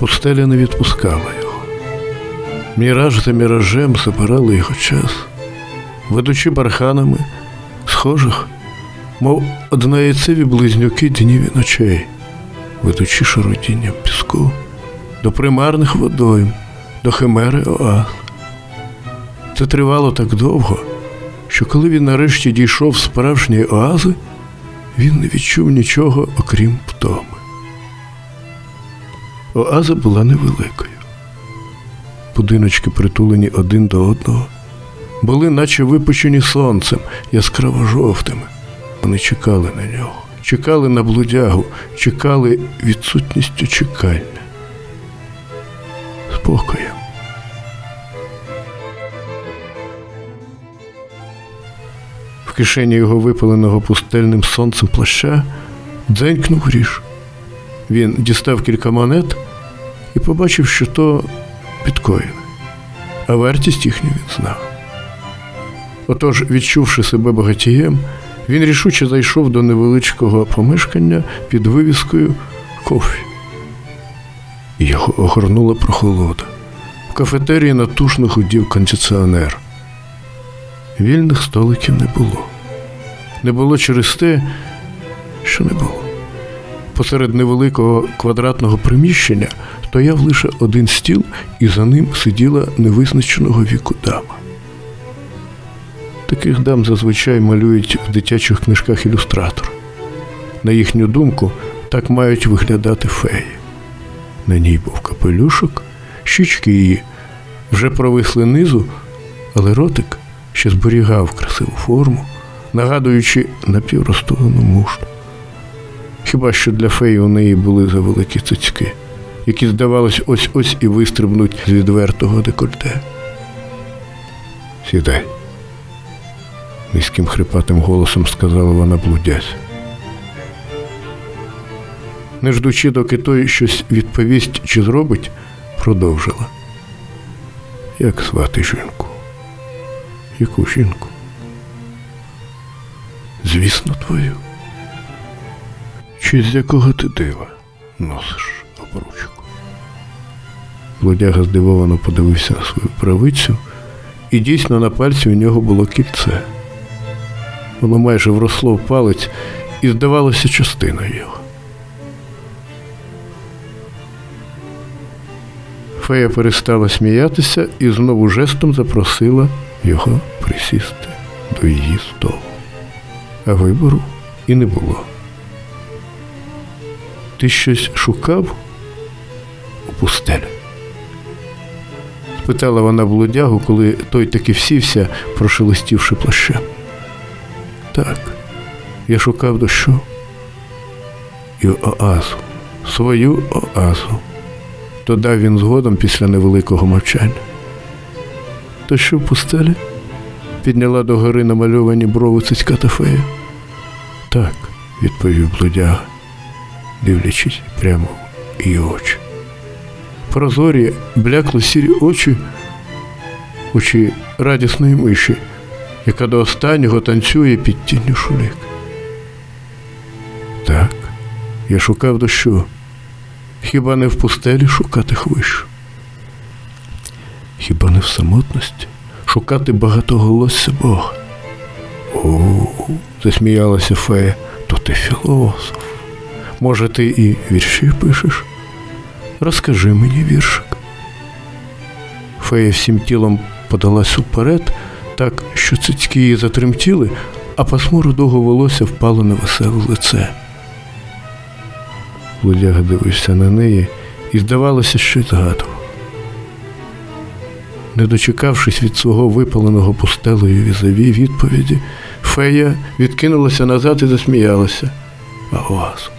Пустеля не відпускала його. Міраж за міражем забирали його час, ведучи барханами, схожих, мов однояйцеві близнюки днів і ночей, ведучи шародінням піску до примарних водойм, до химери оаз. Це тривало так довго, що коли він нарешті дійшов справжньої оази, він не відчув нічого, окрім втоми. Оаза була невеликою. Будиночки, притулені один до одного, були наче випечені сонцем, яскраво жовтими. Вони чекали на нього, чекали на блудягу, чекали відсутністю чекання. Спокоєм. В кишені його випаленого пустельним сонцем плаща дзенькнув гріш. Він дістав кілька монет і побачив, що то біткоїни, а вартість їхню він знав. Отож, відчувши себе багатієм, він рішуче зайшов до невеличкого помешкання під вивіскою кофі. Його огорнула прохолода. В кафетерії натушно гудів кондиціонер. Вільних столиків не було. Не було через те, що не було. Посеред невеликого квадратного приміщення стояв лише один стіл, і за ним сиділа невизначеного віку дама. Таких дам зазвичай малюють в дитячих книжках ілюстратор. На їхню думку, так мають виглядати феї. На ній був капелюшок, щічки її вже провисли низу, але ротик ще зберігав красиву форму, нагадуючи напівростовану мушлю. Хіба що для феї у неї були завеликі цицьки, які, здавалось, ось ось і вистрибнуть з відвертого декольте. Сідай, низьким хрипатим голосом сказала вона блудясь. Не ждучи, доки той щось відповість чи зробить, продовжила. Як звати жінку? Яку жінку? Звісно, твою. Чи з якого ти дива носиш обручку? Блудяга здивовано подивився на свою правицю, і дійсно на пальці у нього було кільце. Воно майже вросло в палець і здавалося частиною його. Фея перестала сміятися і знову жестом запросила його присісти до її столу. А вибору і не було. Ти щось шукав у пустелі? спитала вона блудягу, коли той таки всівся, прошелестівши плащем. Так, я шукав дощу і оазу, свою оазу. Додав він згодом після невеликого мовчання. То що в пустелі? Підняла до гори намальовані брови цицька фея. Так, відповів блудяга, дивлячись прямо в її очі. Прозорі, блякло сірі очі, очі радісної миші, яка до останнього танцює під тінню шулік. Так, я шукав дощу. Хіба не в пустелі шукати хвищу? Хіба не в самотності шукати багатоголосся Бога? О, засміялася фея, то ти філософ. Може, ти і вірші пишеш? Розкажи мені віршик. Фея всім тілом подалась уперед, так, що цицьки її затремтіли, а пасмо рудого волосся впало на веселе лице. Лудяга дивився на неї і, здавалося, щось згадував. Не дочекавшись від свого випаленого пустелою візові відповіді, фея відкинулася назад і засміялася. А оазу,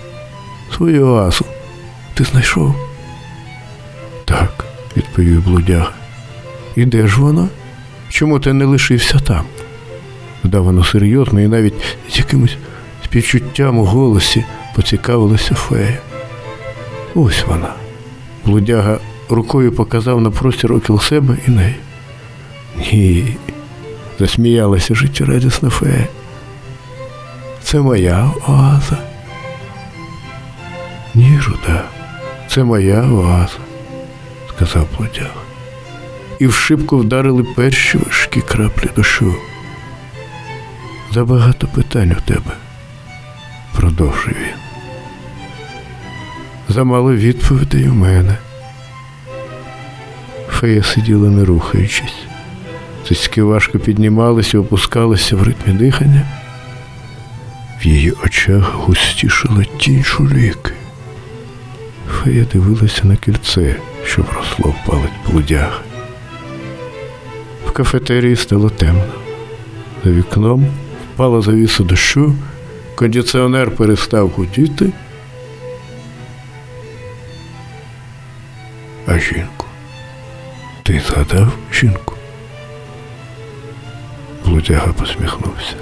свою оазу, ти знайшов? Так, відповів блудяга. І де ж вона? Чому ти не лишився там? Вдавано серйозно і навіть з якимось співчуттям у голосі поцікавилася фея. Ось вона. Блудяга рукою показав на простір окіл себе і неї. Ні, засміялася життєрадісна фея. Це моя оаза. Ні, Руда, це моя оаза. сказав плодяг. І в шибку вдарили перші важкі краплі дощу. Забагато питань у тебе, продовжив він. Замало відповідей у мене. Фея сиділа не рухаючись. Цицьки важко піднімалися опускалися в ритмі дихання. В її очах густішила тінь шуліки. Фея дивилася на кільце, що вросло в палець плодяги. В кафетерії стало темно. За вікном впала завіса дощу, кондиціонер перестав гудіти. А жінку? Ти згадав жінку? Блудяга посміхнувся.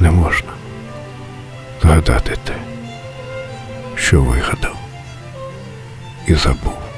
Не можна згадати те, що вигадав і забув.